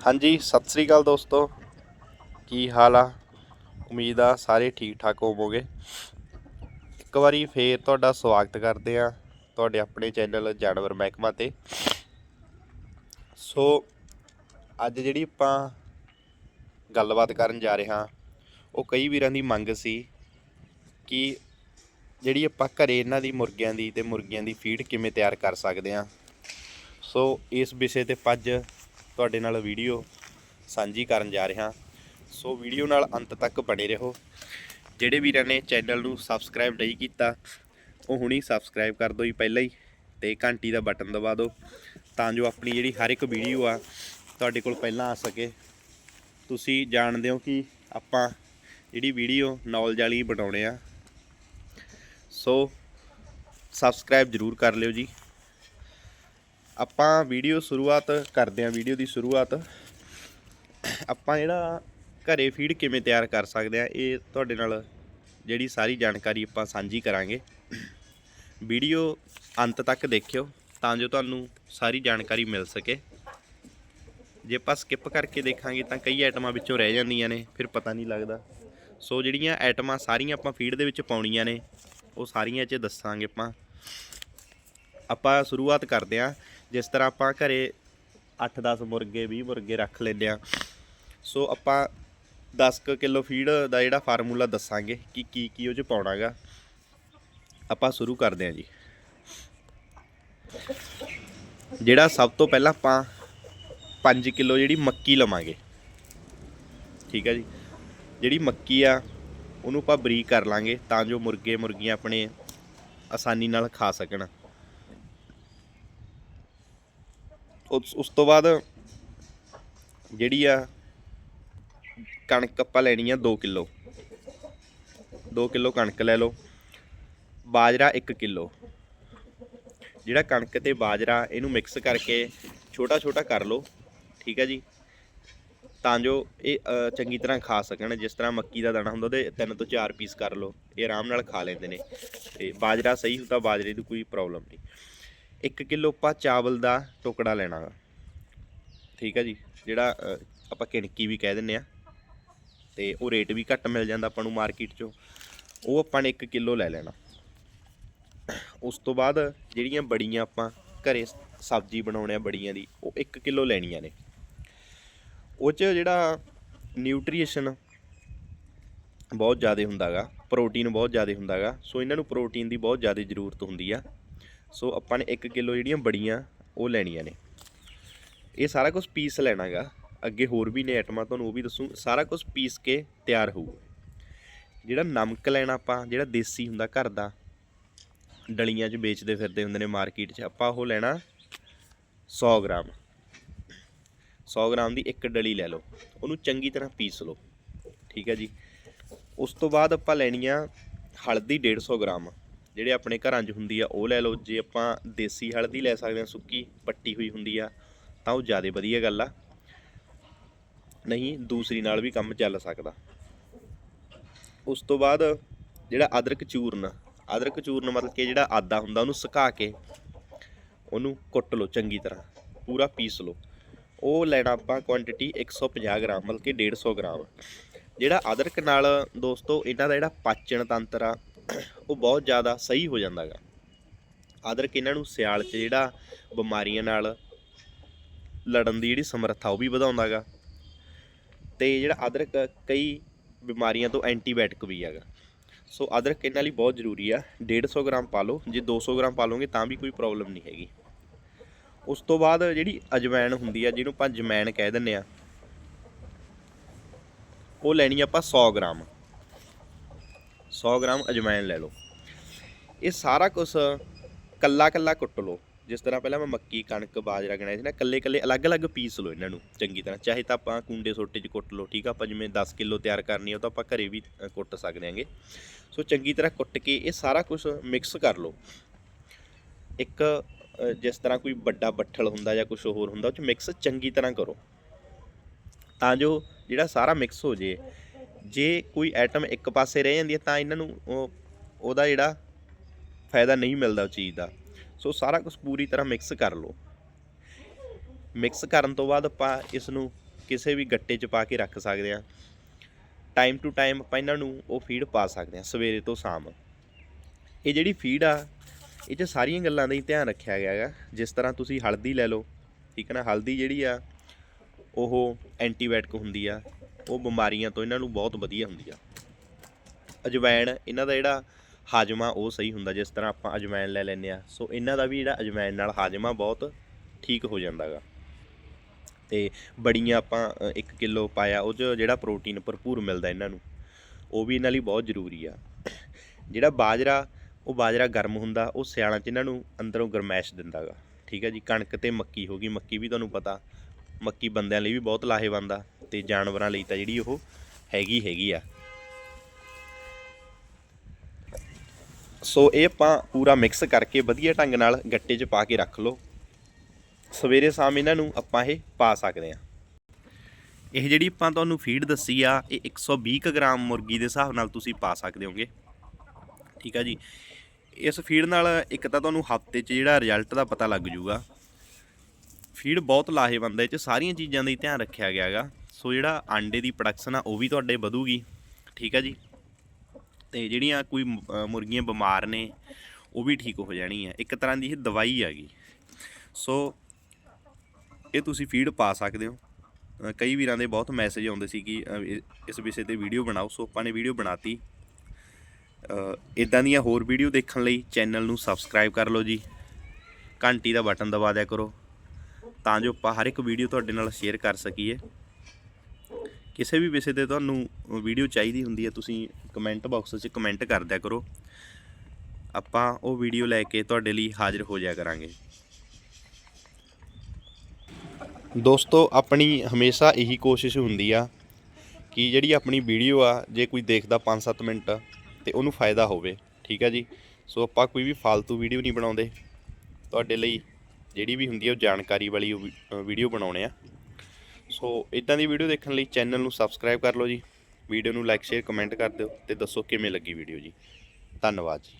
ਹਾਂਜੀ, ਸਤਿ ਸ੍ਰੀ ਅਕਾਲ ਦੋਸਤੋ। ਕੀ ਹਾਲ ਆ? ਉਮੀਦ ਆ ਸਾਰੇ ਠੀਕ ਠਾਕ ਹੋਵੋਗੇ। ਇੱਕ ਵਾਰੀ ਫੇਰ ਤੁਹਾਡਾ ਸਵਾਗਤ ਕਰਦੇ ਆ ਤੁਹਾਡੇ ਆਪਣੇ ਚੈਨਲ ਜਾਨਵਰ ਮਹਿਕਮਾ ਤੇ। ਸੋ, ਅੱਜ ਜਿਹੜੀ ਆਪਾਂ ਗੱਲਬਾਤ ਕਰਨ ਜਾ ਰਹੇ ਹਾਂ, ਉਹ ਕਈ ਵੀਰਾਂ ਦੀ ਮੰਗ ਸੀ ਕਿ ਜਿਹੜੀ ਆਪਾਂ ਘਰੇ ਇਹਨਾਂ ਦੀ ਮੁਰਗਿਆਂ ਦੀ ਤੇ ਮੁਰਗੀਆਂ ਦੀ ਫੀਡ ਕਿਵੇਂ ਤਿਆਰ ਕਰ ਸਕਦੇ ਆ ਸੋ, ਇਸ ਵਿਸ਼ੇ ਤੇ ਅੱਜ ਤੁਹਾਡੇ ਨਾਲ ਵੀਡੀਓ ਸਾਂਝੀ ਕਰਨ ਜਾ ਰਿਹਾ। ਸੋ ਵੀਡੀਓ ਨਾਲ ਅੰਤ ਤੱਕ ਬਣੇ ਰਹੋ। ਜਿਹੜੇ ਵੀਰਾਂ ਨੇ ਚੈਨਲ ਨੂੰ ਸਬਸਕ੍ਰਾਈਬ ਨਹੀਂ ਕੀਤਾ, ਉਹ ਹੁਣੀ ਸਬਸਕ੍ਰਾਈਬ ਕਰ ਦਿਓ ਜੀ ਪਹਿਲਾਂ ਹੀ ਤੇ ਘੰਟੀ ਦਾ ਬਟਨ ਦਬਾ ਦਿਓ ਤਾਂ ਜੋ ਆਪਣੀ ਜਿਹੜੀ ਹਰ ਇੱਕ ਵੀਡੀਓ ਆ ਤੁਹਾਡੇ ਕੋਲ ਪਹਿਲਾਂ ਆ ਸਕੇ। ਤੁਸੀਂ ਜਾਣਦੇ ਹੋ ਕਿ ਆਪਾਂ ਜਿਹੜੀ ਵੀਡੀਓ ਨੌਲੇਜ ਵਾਲੀ ਬਣਾਉਣੇ ਆ। ਸੋ ਸਬਸਕ੍ਰਾਈਬ ਜ਼ਰੂਰ ਕਰ ਲਿਓ ਜੀ। ਆਪਾਂ ਵੀਡੀਓ ਸ਼ੁਰੂਆਤ ਕਰਦੇ ਹਾਂ, ਵੀਡੀਓ ਦੀ ਸ਼ੁਰੂਆਤ। ਆਪਾਂ ਜਿਹੜਾ ਘਰੇ ਫੀਡ ਕਿਵੇਂ ਤਿਆਰ ਕਰ ਸਕਦੇ ਆ ਇਹ ਤੁਹਾਡੇ ਨਾਲ ਜਿਹੜੀ ਸਾਰੀ ਜਾਣਕਾਰੀ ਆਪਾਂ ਸਾਂਝੀ ਕਰਾਂਗੇ। ਵੀਡੀਓ ਅੰਤ ਤੱਕ ਦੇਖਿਓ ਤਾਂ ਜੋ ਤੁਹਾਨੂੰ ਸਾਰੀ ਜਾਣਕਾਰੀ ਮਿਲ ਸਕੇ। ਜੇ ਆਪਾਂ ਸਕਿਪ ਕਰਕੇ ਦੇਖਾਂਗੇ ਤਾਂ ਕਈ ਆਈਟਮਾਂ ਵਿੱਚੋਂ ਰਹਿ ਜਾਂਦੀਆਂ ਨੇ, ਫਿਰ ਪਤਾ ਨਹੀਂ ਲੱਗਦਾ। ਸੋ ਜਿਹੜੀਆਂ ਆਈਟਮਾਂ ਸਾਰੀਆਂ ਆਪਾਂ ਫੀਡ ਦੇ ਵਿੱਚ ਪਾਉਣੀਆਂ ਨੇ, ਉਹ ਸਾਰੀਆਂ 'ਚ ਦੱਸਾਂਗੇ ਆਪਾਂ। ਆਪਾਂ ਸ਼ੁਰੂਆਤ ਕਰਦੇ ਹਾਂ। ਜਿਸ ਤਰ੍ਹਾਂ ਆਪਾਂ ਘਰੇ 8-10 ਮੁਰਗੇ 20 ਮੁਰਗੇ ਰੱਖ ਲੈਂਦੇ ਆ ਸੋ ਆਪਾਂ 10 ਕਿਲੋ ਫੀਡ ਦਾ ਜਿਹੜਾ ਫਾਰਮੂਲਾ ਦੱਸਾਂਗੇ ਕਿ ਕੀ ਕੀ ਉਹ ਚ ਪਾਉਣਾਗਾ। ਆਪਾਂ ਸ਼ੁਰੂ ਕਰਦੇ ਹਾਂ ਜੀ। ਜਿਹੜਾ ਸਭ ਤੋਂ ਪਹਿਲਾਂ ਆਪਾਂ 5 ਕਿਲੋ ਜਿਹੜੀ ਮੱਕੀ ਲਵਾਂਗੇ। ਠੀਕ ਹੈ ਜੀ। ਜਿਹੜੀ ਮੱਕੀ ਆ, ਉਹਨੂੰ ਆਪਾਂ ਬਰੀਕ ਕਰ ਲਾਂਗੇ ਤਾਂ ਜੋ ਮੁਰਗੇ ਮੁਰਗੀਆਂ ਆਪਣੇ ਆਸਾਨੀ ਨਾਲ ਖਾ ਸਕਣ। ਉਸ ਉਸ ਤੋਂ ਬਾਅਦ ਜਿਹੜੀ ਆ ਕਣਕ ਆਪਾਂ ਲੈਣੀ ਆ 2 ਕਿਲੋ। 2 ਕਿਲੋ ਕਣਕ ਲੈ ਲਓ। ਬਾਜਰਾ 1 ਕਿਲੋ। ਜਿਹੜਾ ਕਣਕ ਤੇ ਬਾਜਰਾ ਇਹਨੂੰ ਮਿਕਸ ਕਰਕੇ ਛੋਟਾ ਛੋਟਾ ਕਰ ਲਓ, ਠੀਕ ਹੈ ਜੀ। ਤਾਂ ਜੋ ਇਹ ਚੰਗੀ ਤਰ੍ਹਾਂ ਖਾ ਸਕਣ। ਜਿਸ ਤਰ੍ਹਾਂ ਮੱਕੀ ਦਾ ਦਾਣਾ ਹੁੰਦਾ ਉਹਦੇ ਤਿੰਨ ਤੋਂ ਚਾਰ ਪੀਸ ਕਰ ਲਓ। ਇਹ ਆਰਾਮ ਨਾਲ ਖਾ ਲੈਂਦੇ ਨੇ। ਤੇ ਬਾਜਰਾ ਸਹੀ ਹੁੰਦਾ, ਬਾਜਰੇ ਦੀ ਕੋਈ ਪ੍ਰੋਬਲਮ ਨਹੀਂ। 1 ਕਿਲੋ ਆਪਾਂ ਚਾਵਲ ਦਾ ਟੁਕੜਾ ਲੈਣਾ ਗਾ ਠੀਕ ਆ ਜੀ? ਜਿਹੜਾ ਆਪਾਂ ਕਿਣਕੀ ਵੀ ਕਹਿ ਦਿੰਨੇ ਆ। ਤੇ ਉਹ ਰੇਟ ਵੀ ਘੱਟ ਮਿਲ ਜਾਂਦਾ ਆਪਾਂ ਨੂੰ ਮਾਰਕੀਟ 'ਚੋਂ। ਉਹ ਆਪਾਂ ਨੇ 1 ਕਿਲੋ ਲੈ ਲੈਣਾ। ਉਸ ਤੋਂ ਬਾਅਦ ਜਿਹੜੀਆਂ ਬੜੀਆਂ ਆਪਾਂ ਘਰੇ ਸਬਜ਼ੀ ਬਣਾਉਣੇ ਆ ਬੜੀਆਂ ਦੀ, ਉਹ 1 ਕਿਲੋ ਲੈਣੀਆਂ ਨੇ। ਉਹ 'ਚ ਜਿਹੜਾ ਨਿਊਟ੍ਰੀਸ਼ਨ ਬਹੁਤ ਜ਼ਿਆਦਾ ਹੁੰਦਾਗਾ, ਪ੍ਰੋਟੀਨ ਬਹੁਤ ਜ਼ਿਆਦਾ ਹੁੰਦਾਗਾ। ਸੋ ਇਹਨਾਂ ਨੂੰ ਪ੍ਰੋਟੀਨ ਦੀ ਬਹੁਤ ਜ਼ਿਆਦਾ ਜ਼ਰੂਰਤ ਹੁੰਦੀ ਆ। ਸੋ ਆਪਾਂ ਨੇ 1 ਕਿਲੋ ਜਿਹੜੀਆਂ ਬੜੀਆਂ, ਉਹ ਲੈਣੀਆਂ ਨੇ। ਇਹ ਸਾਰਾ ਕੁਝ ਪੀਸ ਲੈਣਾਗਾ। ਅੱਗੇ ਹੋਰ ਵੀ ਨੇ ਆਈਟਮਾਂ, ਤੁਹਾਨੂੰ ਉਹ ਵੀ ਦੱਸੂ। ਸਾਰਾ ਕੁਝ ਪੀਸ ਕੇ ਤਿਆਰ ਹੋਊ ਜਿਹੜਾ ਨਮਕ ਲੈਣਾ ਆਪਾਂ, ਜਿਹੜਾ ਦੇਸੀ ਹੁੰਦਾ ਘਰ ਦਾ, ਡਲੀਆਂ 'ਚ ਵੇਚਦੇ ਫਿਰਦੇ ਹੁੰਦੇ ਨੇ ਮਾਰਕੀਟ 'ਚ, ਆਪਾਂ ਉਹ ਲੈਣਾ 100 ਗ੍ਰਾਮ। 100 ਗ੍ਰਾਮ ਦੀ ਇੱਕ ਡਲੀ ਲੈ ਲਓ। ਉਹਨੂੰ ਚੰਗੀ ਤਰ੍ਹਾਂ ਪੀਸ ਲਓ। ਠੀਕ ਹੈ ਜੀ? ਉਸ ਤੋਂ ਬਾਅਦ ਆਪਾਂ ਲੈਣੀ ਆ ਹਲਦੀ 150 ਗ੍ਰਾਮ। ਜਿਹੜੇ ਆਪਣੇ ਘਰਾਂ 'ਚ ਹੁੰਦੀ ਆ, ਉਹ ਲੈ ਲਓ। ਜੇ ਆਪਾਂ ਦੇਸੀ ਹਲਦੀ ਲੈ ਸਕਦੇ ਹਾਂ ਸੁੱਕੀ ਪੱਟੀ ਹੋਈ ਹੁੰਦੀ ਆ, ਤਾਂ ਉਹ ਜ਼ਿਆਦਾ ਵਧੀਆ ਗੱਲ ਆ। ਨਹੀਂ, ਦੂਸਰੀ ਨਾਲ ਵੀ ਕੰਮ ਚੱਲ ਸਕਦਾ। ਉਸ ਤੋਂ ਬਾਅਦ ਜਿਹੜਾ ਅਦਰਕ ਚੂਰਨ ਅਦਰਕ ਚੂਰਨ ਮਤਲਬ ਕਿ ਜਿਹੜਾ ਆਦਾ ਹੁੰਦਾ, ਉਹਨੂੰ ਸੁਕਾ ਕੇ ਉਹਨੂੰ ਕੁੱਟ ਲਓ ਚੰਗੀ ਤਰ੍ਹਾਂ, ਪੂਰਾ ਪੀਸ ਲਓ। ਉਹ ਲੈਣਾ ਆਪਾਂ ਕੁਆਂਟੀਟੀ 150 ਗ੍ਰਾਮ, ਮਤਲਬ ਕਿ 150 ਗ੍ਰਾਮ। ਜਿਹੜਾ ਅਦਰਕ ਨਾਲ ਦੋਸਤੋ, ਇਹਨਾਂ ਦਾ ਜਿਹੜਾ ਪਾਚਨ ਤੰਤਰ ਆ ਉਹ ਬਹੁਤ ਜ਼ਿਆਦਾ ਸਹੀ ਹੋ ਜਾਂਦਾਗਾ ਅਦਰਕ ਇਹਨਾਂ ਨੂੰ ਸਿਆਲ 'ਚ ਜਿਹੜਾ ਬਿਮਾਰੀਆਂ ਨਾਲ ਲੜਨ ਦੀ ਜਿਹੜੀ ਸਮਰੱਥਾ ਉਹ ਵੀ ਵਧਾਉਂਦਾਗਾ ਤੇ ਜਿਹੜਾ ਅਦਰਕ ਕਈ ਬਿਮਾਰੀਆਂ ਤੋਂ ਐਂਟੀਬਾਇਓਟਿਕ ਵੀ ਹੈਗਾ। ਸੋ ਅਦਰਕ ਇਹਨਾਂ ਲਈ ਬਹੁਤ ਜ਼ਰੂਰੀ ਆ। 150 ਗ੍ਰਾਮ ਪਾ ਲਓ। ਜੇ 200 ਗ੍ਰਾਮ ਪਾ ਲਓਗੇ ਤਾਂ ਵੀ ਕੋਈ ਪ੍ਰੋਬਲਮ ਨਹੀਂ ਹੈਗੀ। ਉਸ ਤੋਂ ਬਾਅਦ ਜਿਹੜੀ ਅਜਵਾਇਣ ਹੁੰਦੀ ਆ, ਜਿਹਨੂੰ ਆਪਾਂ ਜਮੈਣ ਕਹਿ ਦਿੰਨੇ ਆ, ਉਹ ਲੈਣੀ ਆਪਾਂ 100 ਗ੍ਰਾਮ। 100 ਗ੍ਰਾਮ ਅਜਵਾਇਣ ਲੈ ਲਓ। ਇਹ ਸਾਰਾ ਕੁਝ ਕੱਲਾ ਕੱਲਾ ਕੁੱਟ ਲਓ। ਜਿਸ ਤਰ੍ਹਾਂ ਪਹਿਲਾਂ ਮੈਂ ਮੱਕੀ, ਕਣਕ, ਬਾਜਰਾ ਗਣਾਇਆ ਸੀ ਨਾ, ਕੱਲੇ ਕੱਲੇ ਅਲੱਗ-ਅਲੱਗ ਪੀਸ ਲਓ ਇਹਨਾਂ ਨੂੰ ਚੰਗੀ ਤਰ੍ਹਾਂ। ਚਾਹੇ ਤਾਂ ਆਪਾਂ ਕੁੰਡੇ ਸੋਟੇ 'ਚ ਕੁੱਟ ਲਓ, ਠੀਕ ਆ? ਆਪਾਂ ਜਿਵੇਂ 10 ਕਿਲੋ ਤਿਆਰ ਕਰਨੀ ਆ, ਉਹ ਤਾਂ ਆਪਾਂ ਘਰੇ ਵੀ ਕੁੱਟ ਸਕਦੇ ਆਂਗੇ। ਸੋ ਚੰਗੀ ਤਰ੍ਹਾਂ ਕੁੱਟ ਕੇ ਇਹ ਸਾਰਾ ਕੁਝ ਮਿਕਸ ਕਰ ਲਓ। ਇੱਕ ਜਿਸ ਤਰ੍ਹਾਂ ਕੋਈ ਵੱਡਾ ਬੱਠਲ ਹੁੰਦਾ ਜਾਂ ਕੁਝ ਹੋਰ ਹੁੰਦਾ, ਉਹ 'ਚ ਮਿਕਸ ਚੰਗੀ ਤਰ੍ਹਾਂ ਕਰੋ। ਤਾਂ ਜੋ ਜਿਹੜਾ ਸਾਰਾ ਮਿਕਸ ਹੋ ਜੇ ਜੇ ਕੋਈ ਆਈਟਮ ਇੱਕ ਪਾਸੇ ਰਹਿ ਜਾਂਦੀ ਹੈ, ਤਾਂ ਇਹਨਾਂ ਨੂੰ, ਉਹ, ਉਹਦਾ ਜਿਹੜਾ ਫਾਇਦਾ ਨਹੀਂ ਮਿਲਦਾ ਉਹ ਚੀਜ਼ ਦਾ। ਸੋ ਸਾਰਾ ਕੁਝ ਪੂਰੀ ਤਰ੍ਹਾਂ ਮਿਕਸ ਕਰ ਲਓ। ਮਿਕਸ ਕਰਨ ਤੋਂ ਬਾਅਦ ਆਪਾਂ ਇਸ ਨੂੰ ਕਿਸੇ ਵੀ ਗੱਟੇ 'ਚ ਪਾ ਕੇ ਰੱਖ ਸਕਦੇ ਹਾਂ। ਟਾਈਮ ਟੂ ਟਾਈਮ ਆਪਾਂ ਇਹਨਾਂ ਨੂੰ ਉਹ ਫੀਡ ਪਾ ਸਕਦੇ ਹਾਂ, ਸਵੇਰੇ ਤੋਂ ਸ਼ਾਮ। ਇਹ ਜਿਹੜੀ ਫੀਡ ਆ, ਇਹ 'ਚ ਸਾਰੀਆਂ ਗੱਲਾਂ ਦਾ ਹੀ ਧਿਆਨ ਰੱਖਿਆ ਗਿਆ ਹੈਗਾ। ਜਿਸ ਤਰ੍ਹਾਂ ਤੁਸੀਂ ਹਲਦੀ ਲੈ ਲਓ, ਠੀਕ ਹੈ ਨਾ? ਹਲਦੀ ਜਿਹੜੀ ਆ, ਉਹ ਐਂਟੀਬਾਇਓਟਿਕ ਹੁੰਦੀ ਆ। ਉਹ ਬਿਮਾਰੀਆਂ ਤੋਂ ਇਹਨਾਂ ਨੂੰ ਬਹੁਤ ਵਧੀਆ ਹੁੰਦੀ ਆ ਅਜਵਾਇਣ ਇਹਨਾਂ ਦਾ ਜਿਹੜਾ ਹਾਜਮਾ ਉਹ ਸਹੀ ਹੁੰਦਾ, ਜਿਸ ਤਰ੍ਹਾਂ ਆਪਾਂ ਅਜਵਾਇਣ ਲੈ ਲੈਂਦੇ ਆ ਸੋ ਇਹਨਾਂ ਦਾ ਵੀ ਜਿਹੜਾ ਅਜਵਾਇਣ ਨਾਲ ਹਾਜਮਾ ਬਹੁਤ ਠੀਕ ਹੋ ਜਾਂਦਾ ਗਾ। ਤੇ ਬੜੀਆਂ ਆਪਾਂ 1 ਕਿਲੋ ਪਾਇਆ, ਉਹ 'ਚ ਜਿਹੜਾ ਪ੍ਰੋਟੀਨ ਭਰਪੂਰ ਮਿਲਦਾ ਇਹਨਾਂ ਨੂੰ, ਉਹ ਵੀ ਇਹਨਾਂ ਲਈ ਬਹੁਤ ਜ਼ਰੂਰੀ ਆ। ਜਿਹੜਾ ਬਾਜਰਾ, ਉਹ ਬਾਜਰਾ ਗਰਮ ਹੁੰਦਾ, ਉਹ ਸਿਆਲਾਂ 'ਚ ਇਹਨਾਂ ਨੂੰ ਅੰਦਰੋਂ ਗਰਮੈਸ਼ ਦਿੰਦਾ ਗਾ। ਠੀਕ ਹੈ ਜੀ, ਕਣਕ ਤੇ ਮੱਕੀ ਹੋ ਗਈ, ਮੱਕੀ ਵੀ ਤੁਹਾਨੂੰ ਪਤਾ ਮੱਕੀ ਬੰਦਿਆਂ ਲਈ ਵੀ ਬਹੁਤ ਲਾਹੇਵੰਦ ਆ ਤੇ ਜਾਨਵਰਾਂ ਲਈ ਤਾਂ ਜਿਹੜੀ ਉਹ ਹੈਗੀ ਹੈਗੀ ਆ। ਸੋ ਇਹ ਆਪਾਂ ਪੂਰਾ ਮਿਕਸ ਕਰਕੇ ਵਧੀਆ ਢੰਗ ਨਾਲ ਗੱਟੇ 'ਚ ਪਾ ਕੇ ਰੱਖ ਲਓ। ਸਵੇਰੇ ਸ਼ਾਮ ਇਹਨਾਂ ਨੂੰ ਆਪਾਂ ਇਹ ਪਾ ਸਕਦੇ ਆ ਇਹ ਜਿਹੜੀ ਆਪਾਂ ਤੁਹਾਨੂੰ ਫੀਡ ਦੱਸੀ ਆ, ਇਹ 120 ਕੁ ਗ੍ਰਾਮ ਮੁਰਗੀ ਦੇ ਹਿਸਾਬ ਨਾਲ ਤੁਸੀਂ ਪਾ ਸਕਦੇ ਹੋਗੇ। ਠੀਕ ਆ ਜੀ। ਇਸ ਫੀਡ ਨਾਲ ਇੱਕ ਤਾਂ ਤੁਹਾਨੂੰ ਹਫ਼ਤੇ 'ਚ ਜਿਹੜਾ ਰਿਜ਼ਲਟ ਦਾ ਪਤਾ ਲੱਗ ਜੂਗਾ ਫੀਡ ਬਹੁਤ ਲਾਹੇਵੰਦ ਹੈ, ਇਹ 'ਚ ਸਾਰੀਆਂ ਚੀਜ਼ਾਂ ਦਾ ਹੀ ਧਿਆਨ ਰੱਖਿਆ ਗਿਆ ਹੈਗਾ। ਸੋ ਜਿਹੜਾ ਆਂਡੇ ਦੀ ਪ੍ਰੋਡਕਸ਼ਨ ਆ ਉਹ ਵੀ ਤੁਹਾਡੇ ਵਧੂਗੀ। ਠੀਕ ਆ ਜੀ? ਤੇ ਜਿਹੜੀਆਂ ਕੋਈ ਮੁਰਗੀਆਂ ਬਿਮਾਰ ਨੇ, ਉਹ ਵੀ ਠੀਕ ਹੋ ਜਾਣੀ ਹੈ ਇੱਕ ਤਰ੍ਹਾਂ ਦੀ ਇਹ ਦਵਾਈ ਹੈਗੀ। ਸੋ ਇਹ ਤੁਸੀਂ ਫੀਡ ਪਾ ਸਕਦੇ ਹੋ। ਕਈ ਵੀਰਾਂ ਦੇ ਬਹੁਤ ਮੈਸੇਜ ਆਉਂਦੇ ਸੀ ਕਿ ਇਸ ਵਿਸ਼ੇ ਤੇ ਵੀਡੀਓ ਬਣਾਓ। ਸੋ ਆਪਾਂ ਨੇ ਵੀਡੀਓ ਬਣਾਤੀ। ਇਦਾਂ ਦੀਆਂ ਹੋਰ ਵੀਡੀਓ ਦੇਖਣ ਲਈ ਚੈਨਲ ਨੂੰ ਸਬਸਕ੍ਰਾਈਬ ਕਰ ਲਓ ਜੀ। ਘੰਟੀ ਦਾ ਬਟਨ ਦਬਾ ਦਿਆ ਕਰੋ। ਤਾਂ ਜੋ ਆਪਾਂ ਹਰ ਇੱਕ ਵੀਡੀਓ ਤੁਹਾਡੇ ਨਾਲ ਸ਼ੇਅਰ ਕਰ ਸਕੀਏ। ਕਿਸੇ ਵੀ ਵਿਸ਼ੇ ਤੇ ਤੁਹਾਨੂੰ ਵੀਡੀਓ ਚਾਹੀਦੀ ਹੁੰਦੀ ਹੈ, ਤੁਸੀਂ ਕਮੈਂਟ ਬਾਕਸ 'ਚ ਕਮੈਂਟ ਕਰ ਦਿਆ ਕਰੋ। ਆਪਾਂ ਉਹ ਵੀਡੀਓ ਲੈ ਕੇ ਤੁਹਾਡੇ ਲਈ ਹਾਜ਼ਰ ਹੋ ਜਾਇਆ ਕਰਾਂਗੇ। ਦੋਸਤੋ, ਆਪਣੀ ਹਮੇਸ਼ਾ ਇਹੀ ਕੋਸ਼ਿਸ਼ ਹੁੰਦੀ ਆ ਕਿ ਜਿਹੜੀ ਆਪਣੀ ਵੀਡੀਓ ਆ, ਜੇ ਕੋਈ ਦੇਖਦਾ 5-7 ਮਿੰਟ ਤੇ ਉਹਨੂੰ ਫਾਇਦਾ ਹੋਵੇ, ਠੀਕ ਆ ਜੀ? ਸੋ ਆਪਾਂ ਕੋਈ ਵੀ ਫालतू ਵੀਡੀਓ ਨਹੀਂ ਬਣਾਉਂਦੇ। ਤੁਹਾਡੇ ਲਈ ਜਿਹੜੀ ਵੀ ਹੁੰਦੀ ਹੈ ਉਹ ਜਾਣਕਾਰੀ ਵਾਲੀ ਵੀਡੀਓ ਬਣਾਉਣੇ ਆ। ਸੋ ਇਦਾਂ ਦੀ ਵੀਡੀਓ ਦੇਖਣ ਲਈ ਚੈਨਲ ਨੂੰ ਸਬਸਕ੍ਰਾਈਬ ਕਰ ਲਓ ਜੀ। ਵੀਡੀਓ ਨੂੰ ਲਾਈਕ ਸ਼ੇਅਰ ਕਮੈਂਟ ਕਰ ਦਿਓ ਤੇ ਦੱਸੋ ਕਿਵੇਂ ਲੱਗੀ ਵੀਡੀਓ ਜੀ। ਧੰਨਵਾਦ ਜੀ।